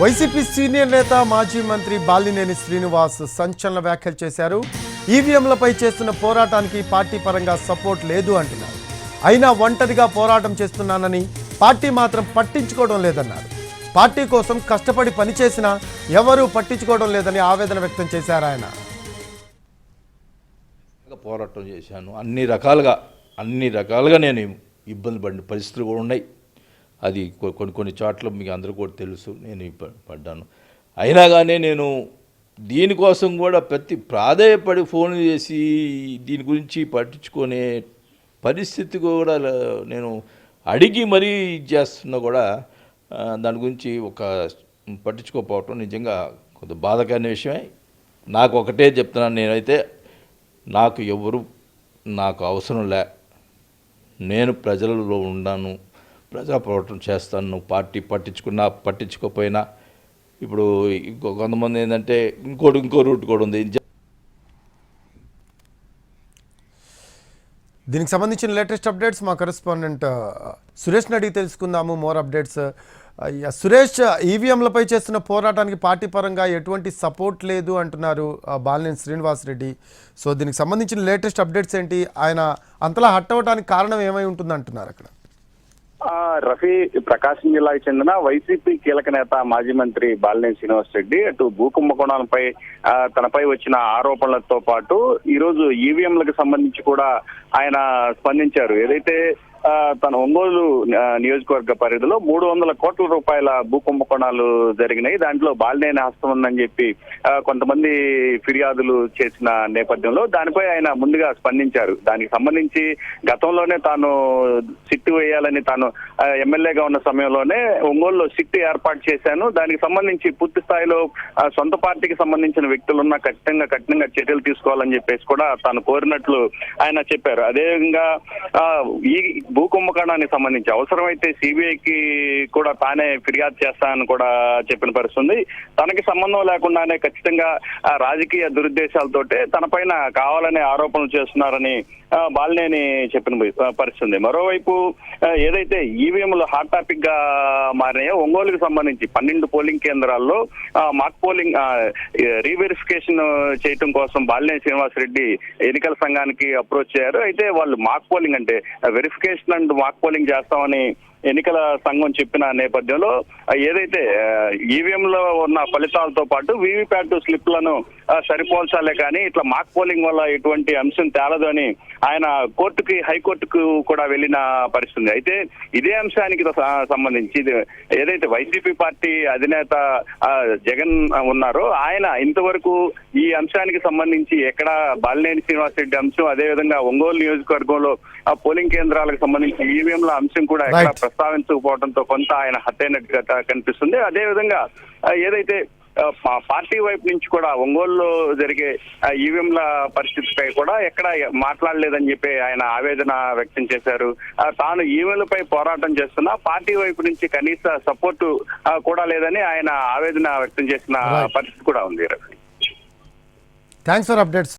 YCP senior నేత మాజీ మంత్రి బాలినేని శ్రీనివాస్ సంచలన వ్యాఖ్యలు చేశారు. ఈవీఎంలపై చేస్తున్న పోరాటానికి పార్టీ పరంగా సపోర్ట్ లేదు అంటున్నారు. అయినా ఒంటరిగా పోరాటం చేస్తున్నానని పార్టీ మాత్రం పట్టించుకోవడం లేదన్నారు. పార్టీ కోసం కష్టపడి పనిచేసినా ఎవరూ పట్టించుకోవడం లేదని ఆవేదన వ్యక్తం చేశారు ఆయన. పోరాటం చేశాను. అన్ని రకాలుగా అన్ని రకాలుగా నేను ఇబ్బంది పడిన పరిస్థితులు కూడా ఉన్నాయి. అది కొన్ని కొన్ని చోట్ల మీకు అందరూ కూడా తెలుసు నేను పడ్డాను. అయినా కానీ నేను దీనికోసం కూడా ప్రతి ప్రాధాయపడి ఫోన్ చేసి దీని గురించి పట్టించుకునే పరిస్థితి కూడా నేను అడిగి మరీ ఇది చేస్తున్నా కూడా దాని గురించి ఒక పట్టించుకోకపోవటం నిజంగా కొంత బాధకరమైన విషయమే. నాకు ఒకటే చెప్తున్నాను నేనైతే నాకు ఎవరు నాకు అవసరం లే. నేను ప్రజలలో ఉన్నాను. ప్రజాపోరాటం చేస్తాను చేస్తాను పార్టీ పట్టించుకున్నా పట్టించుకోకపోయినా. ఇప్పుడు ఇంకో కొంతమంది ఏంటంటే ఇంకోటి ఇంకో రూట్ కూడా ఉంది. దీనికి సంబంధించిన లేటెస్ట్ అప్డేట్స్ మా కరెస్పాండెంట్ సురేష్ అడిగి తెలుసుకుందాము. మోర్ అప్డేట్స్ అయ్యా, సురేష్ ఈవీఎంలపై చేస్తున్న పోరాటానికి పార్టీ పరంగా ఎటువంటి సపోర్ట్ లేదు అంటున్నారు ఆ, బాలినేని శ్రీనివాస్ రెడ్డి. సో దీనికి సంబంధించిన లేటెస్ట్ అప్డేట్స్ ఏంటి? ఆయన అంతలా హట్ అవ్వడానికి కారణం ఏమై ఉంటుంది అంటున్నారు అక్కడ? రఫీ ప్రకాశం జిల్లాకు చెందిన వైసీపీ కీలక నేత మాజీ మంత్రి బాలినేని శ్రీనివాస్ రెడ్డి అటు భూకుంభకోణాలపై ఆ, తనపై వచ్చిన ఆరోపణలతో పాటు ఈ రోజు ఈవీఎంలకు సంబంధించి కూడా ఆయన స్పందించారు. ఏదైతే తన ఒంగోలు నియోజకవర్గ పరిధిలో మూడు వందల కోట్ల రూపాయల భూ కుంభకోణాలు జరిగినాయి. దాంట్లో బాలినేని హస్తం ఉందని చెప్పి కొంతమంది ఫిర్యాదులు చేసిన నేపథ్యంలో దానిపై ఆయన ముందుగా స్పందించారు. దానికి సంబంధించి గతంలోనే తాను సిట్టు వేయాలని తాను ఎమ్మెల్యేగా ఉన్న సమయంలోనే ఒంగోలులో సిట్టు ఏర్పాటు చేశాను. దానికి సంబంధించి పూర్తి స్థాయిలో సొంత పార్టీకి సంబంధించిన వ్యక్తులున్నా ఖచ్చితంగా కఠినంగా చర్యలు తీసుకోవాలని చెప్పేసి కూడా తాను కోరినట్లు ఆయన చెప్పారు. అదేవిధంగా ఈ భూ కుంభకోణానికి సంబంధించి అవసరమైతే సిబిఐకి కూడా తానే ఫిర్యాదు చేస్తానని కూడా చెప్పిన పరిస్థితుంది తనకి సంబంధం లేకుండానే ఖచ్చితంగా రాజకీయ దురుద్దేశాలతోటే తన పైన కావాలనే ఆరోపణలు చేస్తున్నారని బాలినేని చెప్పిన పరిస్థితుంది మరోవైపు ఏదైతే ఈవీఎంలు హాట్ టాపిక్గా మారినాయో ఒంగోలుకు సంబంధించి పన్నెండు పోలింగ్ కేంద్రాల్లో మాక్ పోలింగ్ రీవెరిఫికేషన్ చేయటం కోసం బాలినేని శ్రీనివాస్ రెడ్డి ఎన్నికల సంఘానికి అప్రోచ్ అయ్యారు. అయితే వాళ్ళు మాక్ పోలింగ్ అంటే వెరిఫికేషన్ అండ్ మాక్ పోలింగ్ చేస్తామని ఎన్నికల సంఘం చెప్పిన నేపథ్యంలో ఏదైతే ఈవీఎం లో ఉన్న ఫలితాలతో పాటు వీవీప్యాట్ స్లిప్లను సరిపోల్చాలే కానీ ఇట్లా మాక్ పోలింగ్ వల్ల ఎటువంటి అంశం తేలదు అని ఆయన కోర్టుకి హైకోర్టుకు కూడా వెళ్ళిన పరిస్థితి. అయితే ఇదే అంశానికి సంబంధించి ఏదైతే వైసీపీ పార్టీ అధినేత జగన్ ఉన్నారో ఆయన ఇంతవరకు ఈ అంశానికి సంబంధించి ఎక్కడ బాలినేని శ్రీనివాస్ రెడ్డి అంశం అదేవిధంగా ఒంగోలు నియోజకవర్గంలో ఆ పోలింగ్ కేంద్రాలకు సంబంధించి ఈవీఎంల అంశం కూడా ఎక్కడ. ప్రస్తావించకపోవడంతో కొంత ఆయన హత్యైనట్టుగా కనిపిస్తుంది. అదేవిధంగా ఏదైతే పార్టీ వైపు నుంచి కూడా ఒంగోలులో జరిగే ఈవీఎంల పరిస్థితిపై కూడా ఎక్కడ మాట్లాడలేదని చెప్పి ఆయన ఆవేదన వ్యక్తం చేశారు. తాను ఈవీఎంలపై పోరాటం చేస్తున్నా పార్టీ వైపు నుంచి కనీస సపోర్టు కూడా లేదని ఆయన ఆవేదన వ్యక్తం చేసిన. పరిస్థితి కూడా ఉంది. Thanks for updates